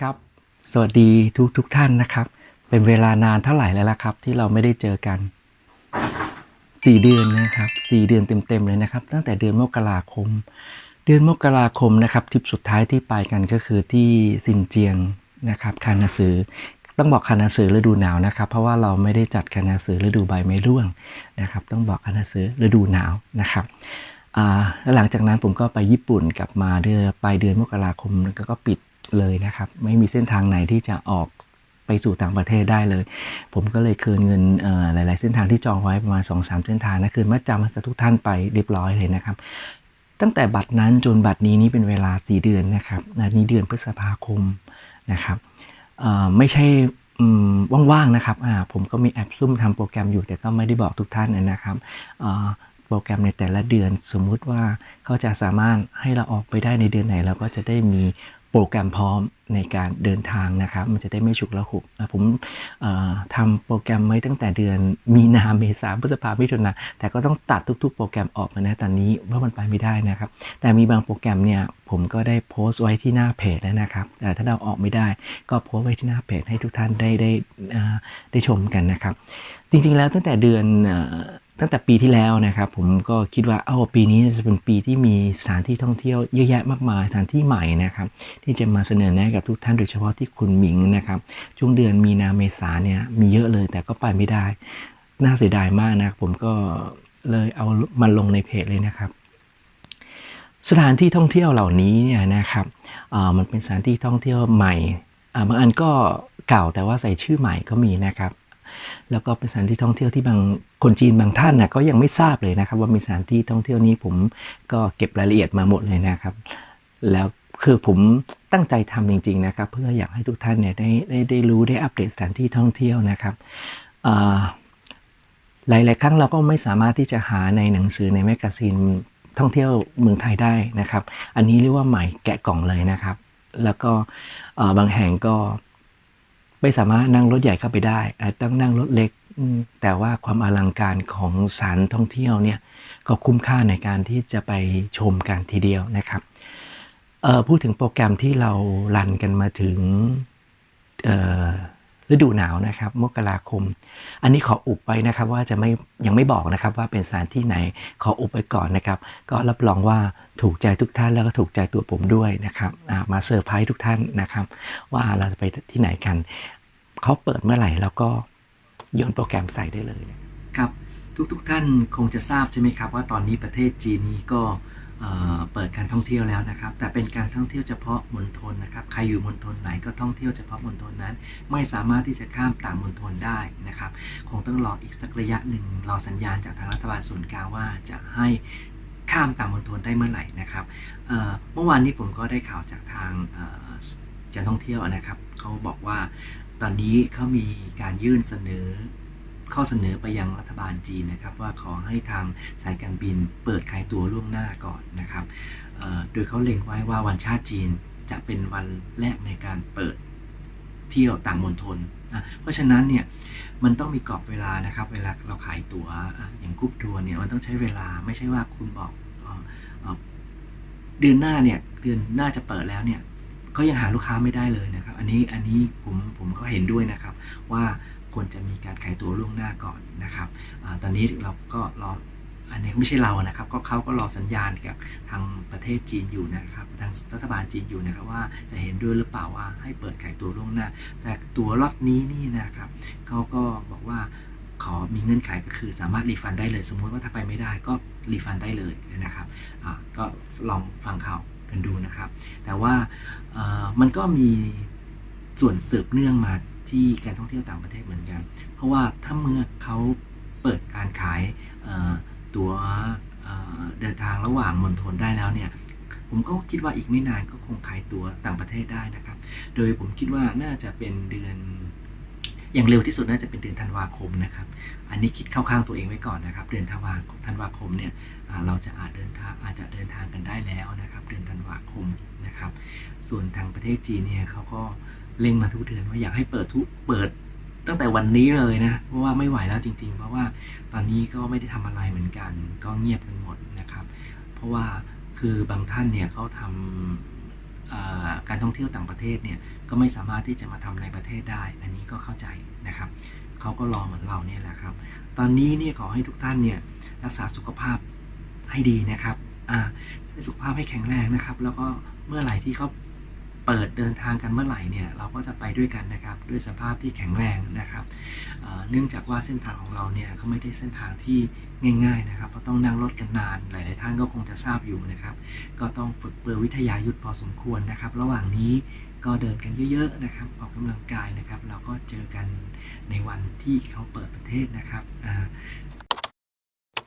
ครับ สวัสดีทุกทุกท่านนะครับ เป็นเวลานานเท่าไหร่แล้วล่ะครับ ที่เราไม่ได้เจอกันสี่เดือนนะครับสี่เดือนเต็มๆเลยนะครับ ตั้งแต่เดือนมกราคม เดือนมกราคมนะครับทริปสุดท้ายที่ไปกันก็คือที่ซินเจียงนะครับคานาสือต้องบอกคานาสือฤดูหนาวนะครับ เพราะว่าเราไม่ได้จัดคานาสือฤดูใบไม้ร่วงนะครับ ต้องบอกคานาสือฤดูหนาวนะครับแล้วหลังจากนั้นผมก็ไปญี่ปุ่นกลับมาเดือนปลายเดือนมกราคมแล้วก็ปิด เลยนะครับ ไม่มีเส้นทางไหนที่จะออกไปสู่ต่างประเทศได้เลย ผมก็เลยคืนเงินหลาย ๆ เส้นทางที่จองไว้ประมาณ2อสเส้นทางนะคืนมาจำให้กับทุกท่านไปเรียบร้อยเลยนะครับตั้งแต่บัตรนั้นจนบัตรนี้นี่เป็นเวลา 4 เดือนนะครับนะนี่เดือนพฤษภาคมนะครับไม่ใช่ว่างๆนะครับผมก็มีแอปซุ่มทำโปรแกรมอยู่ แต่ก็ไม่ได้บอกทุกท่านนะครับโปรแกรมในแต่ละเดือนสมมุติว่าเขาจะสามารถให้เราออกไปได้ในเดือนไหนเราก็จะได้มี โปรแกรมพร้อมในการเดินทางนะครับ มันจะได้ไม่ฉุกละหุกผมทำโปรแกรมไว้ตั้งแต่เดือนมีนาเมษาพฤษภามิถุนาแต่ก็ต้องตัดทุก ๆ โปรแกรมออกมานะตอนนี้เพราะมันไปไม่ได้นะครับ แต่มีบางโปรแกรมเนี่ยผมก็ได้โพสต์ไว้ที่หน้าเพจแล้วนะครับ แต่ถ้าเราออกไม่ได้ ก็โพสต์ไว้ที่หน้าเพจให้ทุกท่านได้ได้ได้ชมกันนะครับ จริงๆแล้วตั้งแต่เดือน ตั้งแต่ปีที่แล้วนะครับ ผมก็คิดว่าเอ้าปีนี้จะเป็นปีที่มีสถานที่ท่องเที่ยวเยอะแยะมากมายสถานที่ใหม่นะครับ ที่จะมาเสนอแนะกับทุกท่านโดยเฉพาะที่คุณหมิงนะครับ ช่วงเดือนมีนาเมษาเนี่ยมีเยอะเลยแต่ก็ไปไม่ได้ น่าเสียดายมากนะผมก็เลยเอามาลงในเพจเลยนะครับ สถานที่ท่องเที่ยวเหล่านี้เนี่ยนะครับอ่ามันเป็นสถานที่ท่องเที่ยวใหม่บางอันก็เก่าแต่ว่าใส่ชื่อใหม่ก็มีนะครับ แล้วก็เป็นสถานที่ท่องเที่ยวที่บางคนจีนบางท่านนะก็ยังไม่ทราบเลยนะครับ ว่ามีสถานที่ท่องเที่ยวนี้ผมก็เก็บรายละเอียดมาหมดเลยนะครับ แล้วคือผมตั้งใจทำจริง ๆนะครับ เพื่ออยากให้ทุกท่านเนี่ยได้ได้ได้รู้ได้อัปเดตสถานที่ท่องเที่ยวนะครับหลาย ๆ ครั้งเราก็ไม่สามารถที่จะหาในหนังสือในแมกกาซีนท่องเที่ยวเมืองไทยได้นะครับ อันนี้เรียกว่าใหม่แกะกล่องเลยนะครับ แล้วก็บางแห่งก็ ไม่สามารถนั่งรถใหญ่เข้าไปได้ต้องนั่งรถเล็ก แต่ว่าความอลังการของสถานท่องเที่ยวเนี่ยก็คุ้มค่าในการที่จะไปชมกันทีเดียวนะครับพูดถึงโปรแกรมที่เรารันกันมาถึง ฤดูหนาวนะครับมกราคม อันนี้ขออุบไว้นะครับว่าจะไม่ยังไม่บอกนะครับว่าเป็นสถานที่ไหนขออุบไว้ก่อนนะครับ ก็รับรองว่าถูกใจทุกท่านแล้วก็ถูกใจตัวผมด้วยนะครับมาเซอร์ไพรส์ทุกท่านนะครับ ว่าเราจะไปที่ไหนกันเขาเปิดเมื่อไหร่แล้วก็โยนโปรแกรมใส่ได้เลยครับทุกๆทท่านคงจะทราบใช่ไหมครับว่าตอนนี้ประเทศจีนนี้ก็ เเปิดการท่องเที่ยวแล้วนะครับ แต่เป็นการท่องเที่ยวเฉพาะมณฑลนะครับ ใครอยู่มณฑลไหนก็ท่องเที่ยวเฉพาะมณฑลนั้น ไม่สามารถที่จะข้ามต่างมณฑลได้นะครับ คงต้องรออีกสักระยะหนึ่งรอสัญญาณจากทางรัฐบาลส่วนกลางว่าจะให้ข้ามต่างมณฑลได้เมื่อไหร่นะครับเมื่อวานนี้ผมก็ได้ข่าวจากทางการท่องเที่ยวนะครับเขาบอกว่าตอนนี้เขามีการยื่นเสนอ ข้อเสนอไปยังรัฐบาลจีนนะครับ ว่าขอให้ทางสายการบินเปิดขายตัวล่วงหน้าก่อนนะครับโดยเขาเล็งไว้ว่าวันชาติจีนจะเป็นวันแรกในการเปิดเที่ยวต่างมณฑลอะเพราะฉะนั้นเนี่ยมันต้องมีกรอบเวลานะครับ เวลาเราขายตั๋วอย่างกรุ๊ปทัวร์เนี่ยมันต้องใช้เวลาไม่ใช่ว่าคุณบอกเออเออเดือนหน้าเนี่ยเดือนหน้าจะเปิดแล้วเนี่ยก็ยังหาลูกค้าไม่ได้เลยนะครับ อันนี้อันนี้ผมผมก็เห็นด้วยนะครับว่า ควรจะมีการขายตัวล่วงหน้าก่อนนะครับอตอนนี้เราก็รออันนี้ไม่ใช่เรานะครับ ก็เขาก็รอสัญญาณกับทางประเทศจีนอยู่นะครับ ทางรัฐบาลจีนอยู่นะครับว่าจะเห็นด้วยหรือเปล่าว่าให้เปิดขายตัวล่วงหน้า แต่ตัวล็อตนี้นี่นะครับเขาก็บอกว่าขอมีเงื่อนไขก็คือสามารถรีฟันได้เลย สมมุติว่าถ้าไปไม่ได้ก็รีฟันได้เลยนะครับก็ลองฟังข่าวกันดูนะครับ แต่ว่ามันก็มีส่วนสืบเนื่องมา ที่การท่องเที่ยวต่างประเทศเหมือนกัน เพราะว่าถ้าเมื่อเขาเปิดการขายตั๋วเดินทางระหว่างมณฑลได้แล้วเนี่ยผมก็คิดว่าอีกไม่นานก็คงขายตั๋วต่างประเทศได้นะครับ โดยผมคิดว่าน่าจะเป็นเดือนอย่างเร็วที่สุดน่าจะเป็นเดือนธันวาคมนะครับ อันนี้คิดเข้าข้างตัวเองไว้ก่อนนะครับ เดือนธันวาธันวาคมเนี่ยเราจะอาจเดินทางอาจจะเดินทางกันได้แล้วนะครับ เดือนธันวาคมนะครับ ส่วนทางประเทศจีนเนี่ยเขาก็ เล็งมาทุกเดือนว่าอยากให้เปิดทุกเปิดตั้งแต่วันนี้เลยนะเพราะว่าไม่ไหวแล้วจริง ๆ เพราะว่าตอนนี้ก็ไม่ได้ทำอะไรเหมือนกัน ก็เงียบกันหมดนะครับ เพราะว่าคือบางท่านเนี่ยเขาทำอ่าการท่องเที่ยวต่างประเทศเนี่ยก็ไม่สามารถที่จะมาทำในประเทศได้ อันนี้ก็เข้าใจนะครับเขาก็รอเหมือนเราเนี่ยแหละครับ ตอนนี้เนี่ยขอให้ทุกท่านเนี่ยรักษาสุขภาพให้ดีนะครับอ่าสุขภาพให้แข็งแรงนะครับ แล้วก็เมื่อไหร่ที่เขา เปิดเดินทางกันเมื่อไหร่เนี่ยเราก็จะไปด้วยกันนะครับด้วยสภาพที่แข็งแรงนะครับเนื่องจากว่าเส้นทางของเราเนี่ยก็ไม่ได้เส้นทางที่ง่าย ๆนะครับเพราะต้องนั่งรถกันนาน หลาย ๆ ท่านก็คงจะทราบอยู่นะครับ ก็ต้องฝึกเปลือวิทยายุทธพอสมควรนะครับ ระหว่างนี้ก็เดินกันเยอะ ๆ นะครับ ออกกำลังกายนะครับ เราก็เจอกันในวันที่เขาเปิดประเทศนะครับ